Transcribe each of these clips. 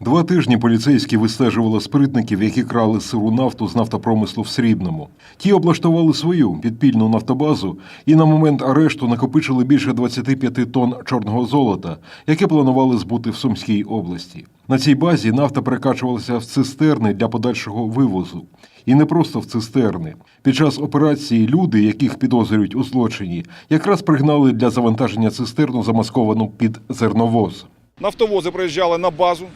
Два тижні поліцейські вистежували спиртників, які крали сиру нафту з нафтопромислу в Срібному. Ті облаштували свою підпільну нафтобазу і на момент арешту накопичили більше 25 тонн чорного золота, яке планували збути в Сумській області. На цій базі нафта перекачувалася в цистерни для подальшого вивозу. І не просто в цистерни. Під час операції люди, яких підозрюють у злочині, якраз пригнали для завантаження цистерну, замасковану під зерновоз. Нафтовози приїжджали на базу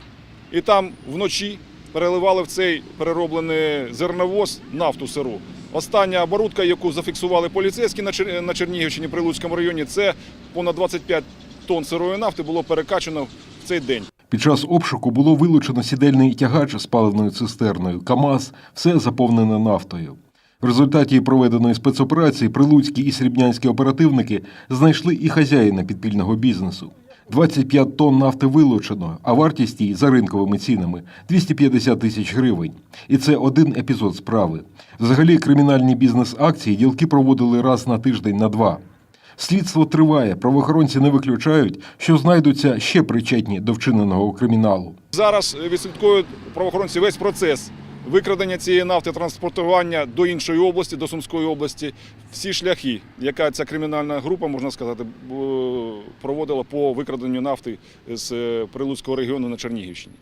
і там вночі переливали в цей перероблений зерновоз нафту сиру. Остання оборудка, яку зафіксували поліцейські на Чер- Чернігівщині при Луцькому районі, це понад 25 тонн сирої нафти було перекачано в цей день. Під час обшуку було вилучено сідельний тягач з паливною цистерною, КАМАЗ, все заповнене нафтою. В результаті проведеної спецоперації прилуцькі і срібнянські оперативники знайшли і хазяїна підпільного бізнесу. 25 тонн нафти вилучено, а вартість її за ринковими цінами 250 тисяч гривень. І це один епізод справи. Взагалі, кримінальні бізнес-акції ділки проводили раз на тиждень на два. Слідство триває. Правоохоронці не виключають, що знайдуться ще причетні до вчиненого криміналу. Зараз відслідкують правоохоронці весь процес викрадення цієї нафти, транспортування до іншої області, до Сумської області. Всі шляхи, яка ця кримінальна група, можна сказати, проводила по викраденню нафти з е, Прилуцького регіону на Чернігівщині.